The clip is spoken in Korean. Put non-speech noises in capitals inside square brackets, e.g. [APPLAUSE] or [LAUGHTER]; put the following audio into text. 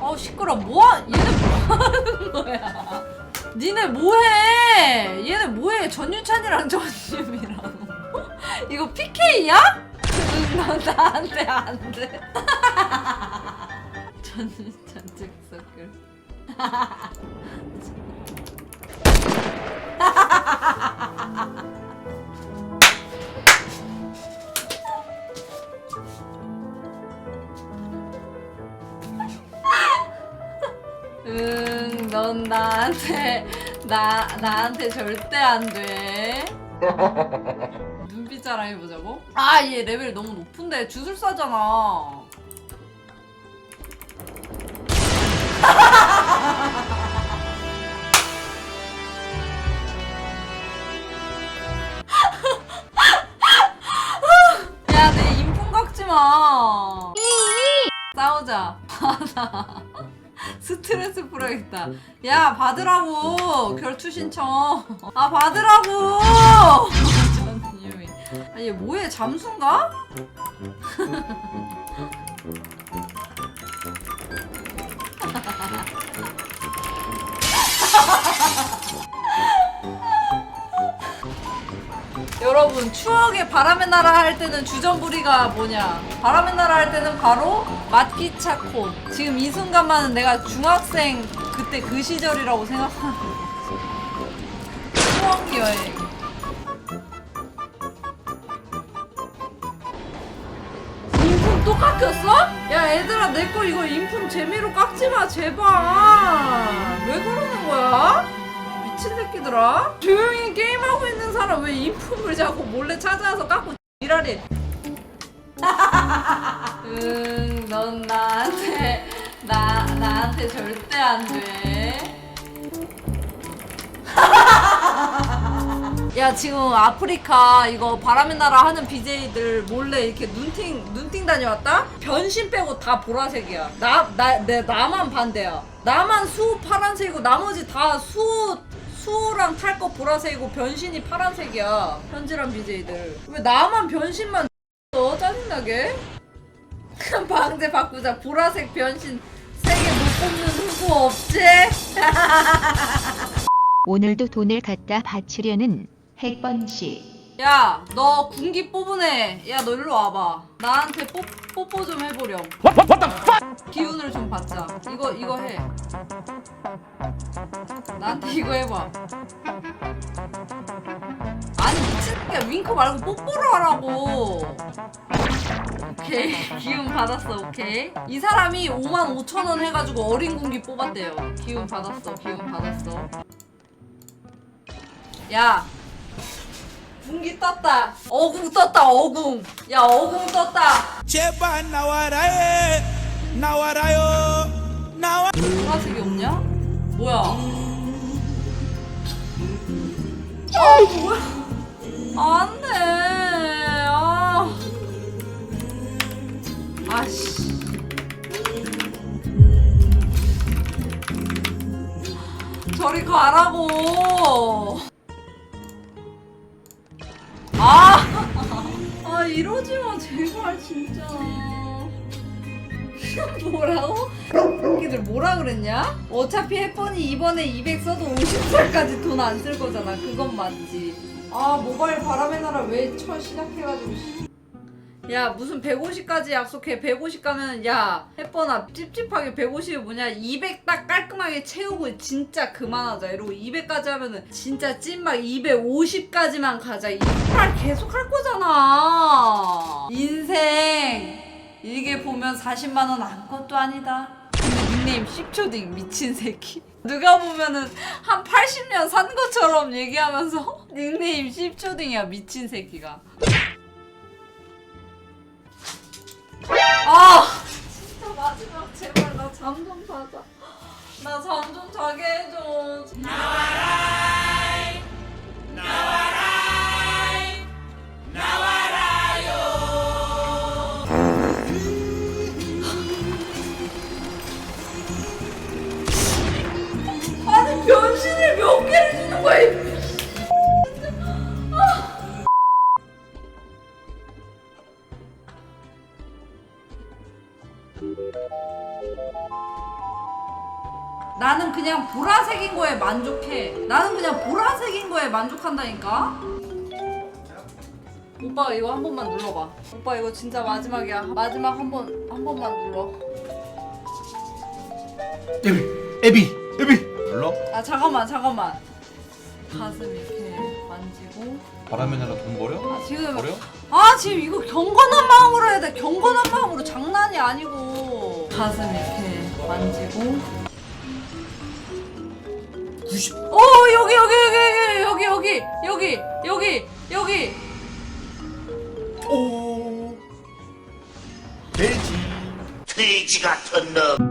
어 시끄러. 뭐하 얘네 뭐 하는 거야? 니네 뭐해? 얘네 뭐해? 전유찬이랑 전유미랑 이거 PK야? 너 나한테 안돼. [LAUGHS] 전유찬 즉석글 [LAUGHS] 응, 넌 나한테 나 나한테 절대 안 돼. [LAUGHS] 눈빛 자랑 해보자고? 아, 얘 레벨 너무 높은데 주술사잖아. [LAUGHS] 야, 내 인품 깎지 마. 싸우자. [LAUGHS] 스트레스 풀어야겠다. 야, 받으라고. 결투 신청. 아, 받으라고. 전유미. 아, 얘 뭐해? 잠수인가? [LAUGHS] 여러분 추억의 바람의 나라 할 때는 주전부리가 뭐냐? 바람의 나라 할 때는 바로 맛기차코 지금 이 순간만은 내가 중학생 그때 그 시절이라고 생각하는 추억 여행. 인품 또 깎였어? 야 얘들아 내 거 이거 인품 재미로 깎지 마 제발. 왜 그러는 거야? 미친 새끼들아 조용히 게임하고 있는 사람 왜 인품을 자꾸 몰래 찾아와서 깎고 지랄이 [LAUGHS] 응, 넌 나한테 나 나한테 절대 안 돼. [LAUGHS] 야 지금 아프리카 이거 바람의 나라 하는 BJ들 몰래 이렇게 눈팅 눈팅 다녀왔다? 변신 빼고 다 보라색이야. 나 나 내 나만 반대야. 나만 수 파란색이고 나머지 다 수 수호랑 탈 거 보라색이고 변신이 파란색이야. 현질한 BJ들. 왜 나만 변신만 너 짜증나게? 방제 바꾸자. 보라색 변신 세개 못 뽑는 후보 없지? [LAUGHS] 오늘도 돈을 갖다 바치려는 핵번 씨. 야, 너 군기 뽑은 애. 야, 너 일로 와봐. 나한테 뽀, 뽀뽀 좀 해보렴. 기운을 좀 받자. 이거, 이거 해. 나한테 이거 해봐. 아니, 미친새끼야. 윙크 말고 뽀뽀를 하라고. 오케이. [LAUGHS] 기운 받았어, 오케이. 이 사람이 5만 5천 원 해가지고 어린 군기 뽑았대요. 기운 받았어, 기운 받았어. 야, 군기 떴다. 어궁 떴다. 어궁. 야 어궁 떴다. 제발 나와라에 나와라요 나와 보라색이 없냐? 뭐야? 아 뭐야? 안돼. 아. 아씨. 저리 가라고. 아. [LAUGHS] 아 이러지 마 제발 진짜. [LAUGHS] 뭐라고? 새끼들 뭐라 그랬냐? 어차피 햇번이 이번에 200 써도 50살까지 돈 안 쓸 거잖아. 그건 맞지. 아 모바일 바람의 나라 왜처 시작해가지고. 씨. 야 무슨 150까지 약속해 150 가면 야 햇번아 찝찝하게 150이 뭐냐 200 딱 깔끔하게 채우고 진짜 그만하자 이러고 200까지 하면은 진짜 찐막 250까지만 가자 이빨 계속 할 거잖아 인생 이게 보면 40만 원 아무것도 아니다. 근데 닉네임 10초딩 미친 새끼. 누가 보면은 한 80년 산 것처럼 얘기하면서 [LAUGHS] 닉네임 10초딩이야 미친 새끼가. 아 진짜 마지막 제발 나 잠 좀 자자. 나 잠 좀 자게 해줘. 나는 그냥 보라색인 거에 만족해. 나는 그냥 보라색인 거에 만족한다니까. 오빠 이거 한 번만 눌러봐. 오빠 이거 진짜 마지막이야. 마지막 한 번 한 번만 눌러. 에비 에비 에비 불러? 아 잠깐만 잠깐만. 가슴 이렇게 만지고. 바람의 나라 돈 버려? 아 지금 버려? 아 지금 이거 경건한 마음으로 해야 돼. 경건한 마음으로 장난이 아니고. 가슴 이렇게 만지고. 90 어 여기 여기 여기 여기 여기 여기 여기 여기. 오. 돼지. 돼지 같은 놈.